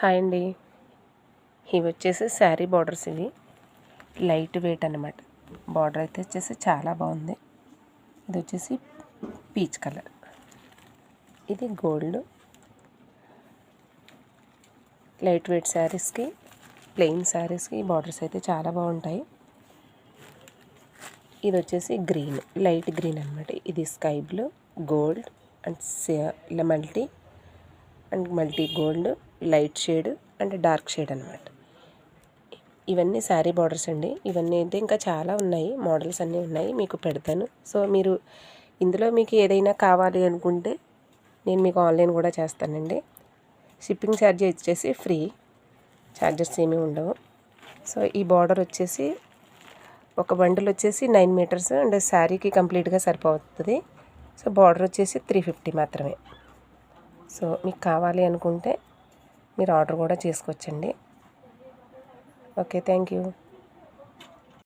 Hi అండి. ఇవి వచ్చేసి శారీ బార్డర్స్ ఇవి. లైట్ వెయిట్ అనమాట బార్డర్ అయితే వచ్చేసి చాలా బాగుంది. ఇది వచ్చేసి పీచ్ కలర్. ఇది గోల్డ్. లైట్ వెయిట్ శారీస్కి ప్లెయిన్ శారీస్కి బార్డర్స్ అయితే చాలా బాగుంటాయి. ఇది వచ్చేసి గ్రీన్ లైట్ గ్రీన్ అనమాట ఇది sky blue gold and multi and multi gold. Light shade and dark shade అనమాట ఇవన్నీ శారీ బార్డర్స్ అండి. ఇవన్నీ అయితే ఇంకా చాలా ఉన్నాయి. మోడల్స్ అన్నీ ఉన్నాయి. మీకు పెడతాను. సో మీరు ఇందులో మీకు ఏదైనా కావాలి అనుకుంటే నేను మీకు ఆన్లైన్ కూడా చేస్తానండి. షిప్పింగ్ ఛార్జ్ వచ్చేసి ఫ్రీ. ఛార్జెస్ ఏమీ ఉండవు. సో ఈ బార్డర్ వచ్చేసి ఒక బండిల్ వచ్చేసి నైన్ మీటర్స్ అండ్ శారీకి కంప్లీట్గా సరిపోతుంది. సో బార్డర్ వచ్చేసి త్రీ ఫిఫ్టీ మాత్రమే. సో మీకు కావాలి అనుకుంటే మీరు ఆర్డర్ కూడా చేసుకోవచ్చండి. Okay thank you.